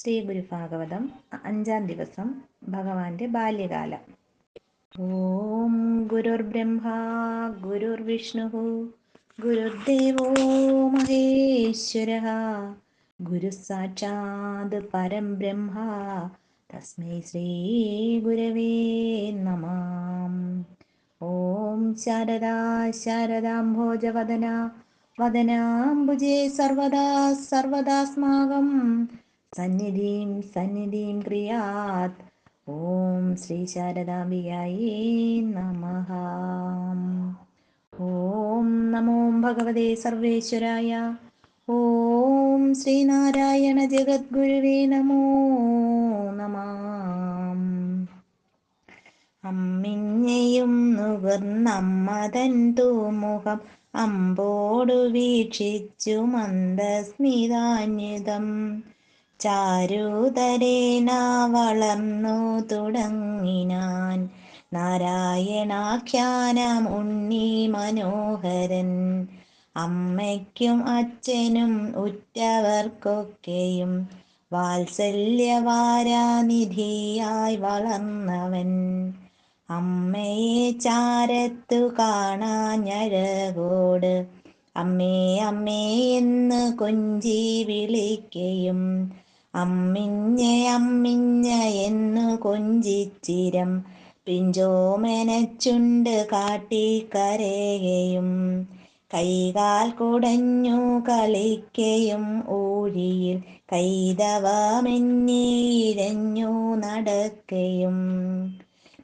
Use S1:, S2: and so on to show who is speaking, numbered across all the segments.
S1: ശ്രീ ഗുരുഭാഗവതം അഞ്ചാം ദിവസം ഭഗവാന്റെ ബാല്യകാലം. ഓം ഗുരുർബ്രഹ്മ ഗുരുർവിഷ്ണു ഗുരുദേവോ മഹേശ്വര ഗുരു സാക്ഷാത് പരം ബ്രഹ്മ തസ്മൈ ശ്രീ ഗുരവേ നമാം. ഓം ശാരദാ ശാരദാംഭോജവദന വദനാംബുജേ സർവദാ സർവദാസ്മാകം സന്നിധിം സന്നിധിം ക്രിയാത്. ഓം ശ്രീ ശാരദാംബികായേ നമ. ഓം നമോ ഭഗവതേ സർവേശ്വരായ. ഓം ശ്രീനാരായണ ജഗദ്ഗുരുവേ നമോ നമ. അമ്മിഞ്ഞയും നുകർന്നമ്മതൻ തൂമുഖം അമ്പോടു വീക്ഷിച്ചു മന്ദസ്മിതാന്യുതം ചാരുതരേന വളർന്നു തുടങ്ങിനാൻ. നാരായണാഖ്യാനം ഉണ്ണി മനോഹരൻ. അമ്മയ്ക്കും അച്ഛനും ഉറ്റവർക്കൊക്കെയും വാത്സല്യവാരാനിധിയായി വളർന്നവൻ. അമ്മയെ ചാരത്തു കാണാഞ്ഞഴകോട് അമ്മേ അമ്മേ എന്ന് കൊഞ്ചി വിളിക്കയും അമ്മിഞ്ഞ അമ്മിഞ്ഞ എന്നു കൊഞ്ചിച്ചിരം. പിഞ്ചോമനച്ചുണ്ട് കാട്ടിക്കരയും കൈകാൽ കുടഞ്ഞു കളിക്കയും ഊഴിയിൽ കൈതവമെന്നീരഞ്ഞു നടക്കയും.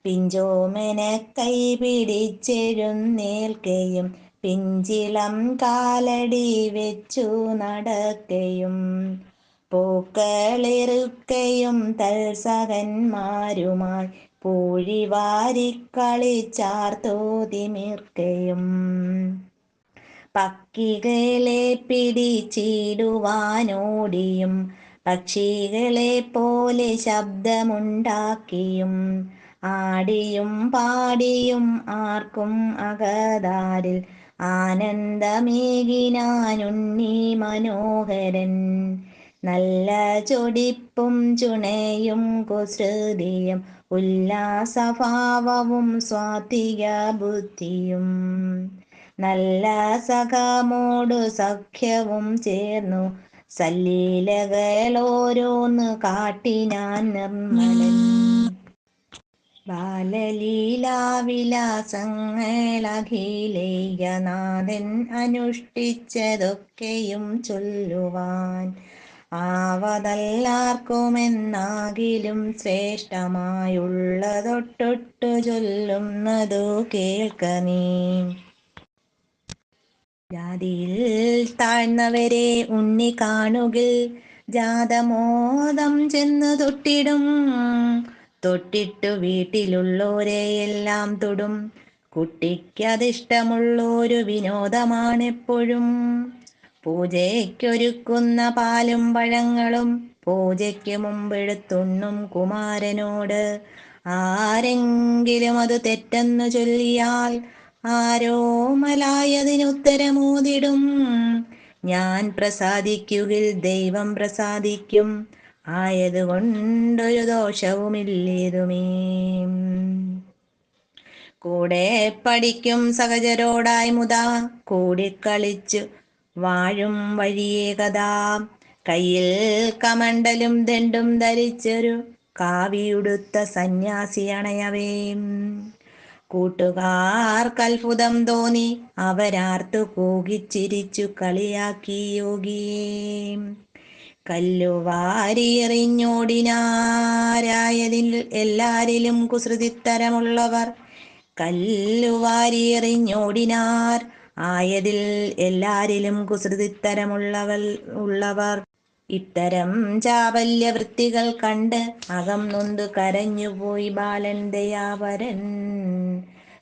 S1: പിഞ്ചോമന കൈ പിടിച്ചെഴുന്നേൽക്കയും. പിഞ്ചിളം കാലടി വെച്ചു നടക്കയും. പൂക്കളിറുക്കയും തൽസകന്മാരുമായി പൂഴി വാരിക്കളിച്ചാർത്തു തിമിർക്കയും. പക്കികളെ പിടിച്ചിടുവാനോടിയും പക്ഷികളെ പോലെ ശബ്ദമുണ്ടാക്കിയും ആടിയും പാടിയും ആർക്കും അകതാരിൽ ആനന്ദമേകിനാനുണ്ണി മനോഹരൻ. നല്ല ചൊടിപ്പും ചുണയും കുസൃതിയും ഉല്ലാസഭാവവും സ്വാതിക ബുദ്ധിയും. നല്ല സഖാമോടു സഖ്യവും ചേർന്നു സല്ലീലകളോരോന്ന് കാട്ടിനാൻ നിർമ്മലൻ. ബാലലീലാവിലാസങ്ങളഖിലേയനാഥൻ അനുഷ്ഠിച്ചതൊക്കെയും ചൊല്ലുവാൻ ആവതല്ലാർക്കുമെന്നാകിലും ശ്രേഷ്ഠമായുള്ളതൊട്ടൊട്ടു ചൊല്ലുന്നതു കേൾക്ക നീ ജാതിയിൽ താഴ്ന്നവരെ ഉണ്ണി കാണുകിൽ ജാതമോദം ചെന്നു തൊട്ടിടും. തൊട്ടിട്ടു വീട്ടിലുള്ളോരെയെല്ലാം തൊടും. കുട്ടിക്കതിഷ്ടമുള്ളൊരു വിനോദമാണെപ്പോഴും. പൂജയ്ക്കൊരുക്കുന്ന പാലും പഴങ്ങളും പൂജയ്ക്ക് മുമ്പെടുത്തുണ്ണും കുമാരനോട്. ആരെങ്കിലും അത് തെറ്റെന്നു ചൊല്ലിയാൽ ആരോമലായതിനുത്തരമോതിടും ഞാൻ പ്രസാദിക്കുകിൽ ദൈവം പ്രസാദിക്കും. ആയതുകൊണ്ടൊരു ദോഷവുമില്ലേതുമേ. കൂടെ പഠിക്കും സഹചരോടായി മുതാ. കൂടിക്കളിച്ചു വാഴും വഴിയേ കഥാ. കയ്യിൽ കമണ്ടലും ദണ്ടും ധരിച്ചൊരു കാവിയുടുത്ത സന്യാസിയണയവേം കൂട്ടുകാർക്ക് അത്ഭുതം തോന്നി അവരാർത്തു കൂകിച്ചിരിച്ചു കളിയാക്കി യോഗിയേ. കല്ലുവാരിയെറിഞ്ഞോടിനാരായതിൽ എല്ലാരിലും കുസൃതിത്തരമുള്ളവർ. കല്ലുവാരിയെറിഞ്ഞോടിനാർ ആയതിൽ എല്ലാരിലും കുസൃതിത്തരമുള്ളവൾ ഉള്ളവർ. ഇത്തരം ചാവല്യ വൃത്തികൾ കണ്ട് അകം നൊന്ത് കരഞ്ഞുപോയി ബാലൻ ദയാവരൻ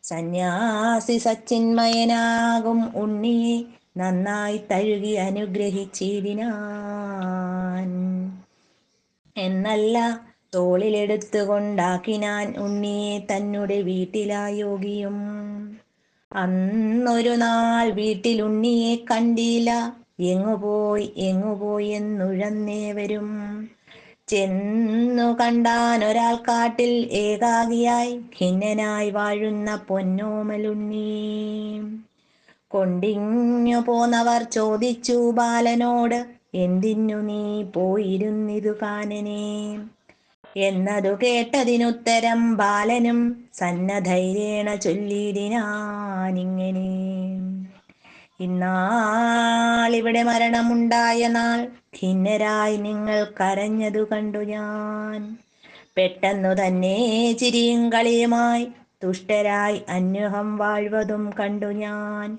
S1: സന്യാസി സച്ചിന്മയനാകും ഉണ്ണി നന്നായി തഴുകി അനുഗ്രഹിച്ചിരിനാൻ എന്നല്ല തോളിലെടുത്തുകൊണ്ടാക്കിനാൻ ഉണ്ണിയെ തന്നെ വീട്ടിലായോഗിയും. അന്നൊരു നാൾ വീട്ടിൽ ഉണ്ണിയെ കണ്ടില്ല എങ്ങുപോയി എങ്ങുപോയി എന്നുഴന്നേവരും ചെന്നു കണ്ടാൻ ഒരാൾ കാട്ടിൽ ഏകാകിയായി. ഖിന്നനായി വാഴുന്ന പൊന്നോമലുണ്ണി. കൊണ്ടിങ്ങു പോന്നവർ ചോദിച്ചു ബാലനോട് എന്തിനു നീ പോയിരുന്നിതു കാനനെ? എന്നതു കേട്ടതിനുത്തരം ബാലനും സന്നധൈര്യേണ ചൊല്ലിതിനാനിങ്ങനെ ഇന്നാളിവിടെ മരണമുണ്ടായ നാൾ ഖിന്നരായി നിങ്ങൾ കരഞ്ഞതു കണ്ടു ഞാൻ. പെട്ടെന്നു തന്നെ ചിരിയും കളിയുമായി തുഷ്ടരായി അന്വഹം വാഴ്വതും കണ്ടു ഞാൻ.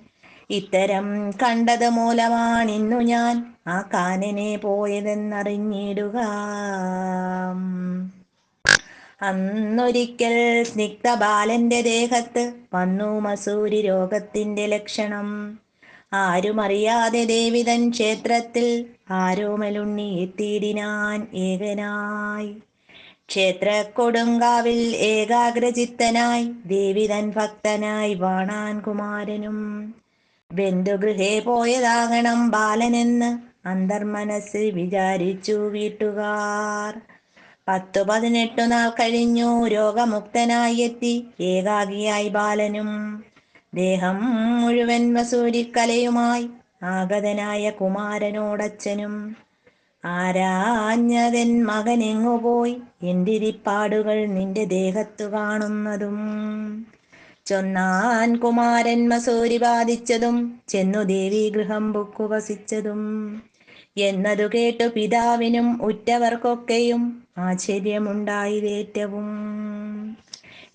S1: ഇത്തരം കണ്ടത് മൂലമാണിന്നു ഞാൻ ആ കാനനെ പോയതെന്നറിഞ്ഞിടുക. അന്നൊരിക്കൽ സ്നിഗ്ധ ബാലന്റെ ദേഹത്ത് വന്നു മസൂരി രോഗത്തിന്റെ ലക്ഷണം. ആരുമറിയാതെ ദേവിതൻ ക്ഷേത്രത്തിൽ ആരോമലുണ്ണി എത്തിയിടിനാൻ ഏകനായി. ക്ഷേത്ര കൊടുങ്കാവിൽ ഏകാഗ്രചിത്തനായി ദേവിതൻ ഭക്തനായി വാണാൻ കുമാരനും ബന്ധുഗൃഹേ പോയതാകണം ബാലനെന്ന് അന്തർമനസ്സിൽ വിചാരിച്ചു വീട്ടുകാർ. പത്തു പതിനെട്ടു നാൾ കഴിഞ്ഞു രോഗമുക്തനായി എത്തി ഏകാഗിയായി ബാലനും. ദേഹം മുഴുവൻ വസൂരിക്കലയുമായി ആഗതനായ കുമാരനോടച്ഛനും. ആരാഞ്ഞതൻ മകൻ എങ്ങുപോയി എന്തിരിപ്പാടുകൾ നിന്റെ ദേഹത്തു കാണുന്നതും. ചൊന്നാൻ കുമാരൻ മസൂരി ബാധിച്ചതും ചെന്നു ദേവി ഗൃഹം പൊക്കു വസിച്ചതും. എന്നതു കേട്ടു പിതാവിനും ഉറ്റവർക്കൊക്കെയും ആശ്ചര്യമുണ്ടായിരേറ്റവും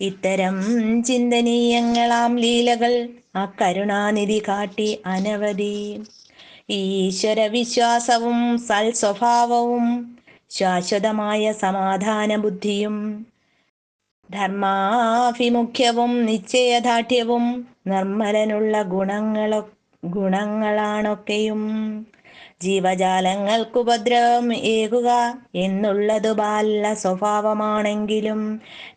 S1: ഇത്തരം ചിന്തനീയങ്ങളാം ലീലകൾ ആ കരുണാനിധി കാട്ടി അനവധി. ഈശ്വര വിശ്വാസവും സൽ സ്വഭാവവും ശാശ്വതമായ സമാധാന ബുദ്ധിയും ധർമാഭിമുഖ്യവും നിശ്ചയദാർഢ്യവും നിർമ്മലനുള്ള ഗുണങ്ങളൊ ഗുണങ്ങളാണൊക്കെയും ജീവജാലങ്ങൾക്ക് ഉപദ്രവം ഏകുക എന്നുള്ളതു ബാല സ്വഭാവമാണെങ്കിലും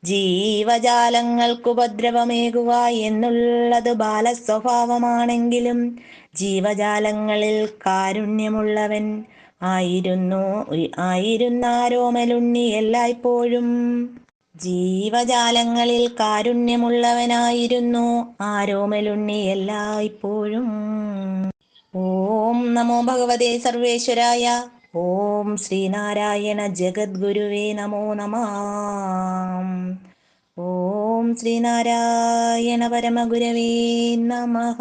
S1: ജീവജാലങ്ങൾക്ക് ഉപദ്രവമേകുക എന്നുള്ളത് ബാല സ്വഭാവമാണെങ്കിലും ജീവജാലങ്ങളിൽ കാരുണ്യമുള്ളവൻ ആയിരുന്നു ആയിരുന്നാരോമലുണ്ണി എല്ലായ്പ്പോഴും. ജീവജാലങ്ങളിൽ കാരുണ്യമുള്ളവനായിരുന്നു ആരോമലുണ്ണി എല്ലായ്പ്പോഴും. നമോ ഭഗവതേ സർവേശ്വരായ. ഓം ശ്രീനാരായണ ജഗദ്ഗുരുവേ നമോ നമ. ഓം ശ്രീനാരായണ പരമഗുരവേ നമഃ.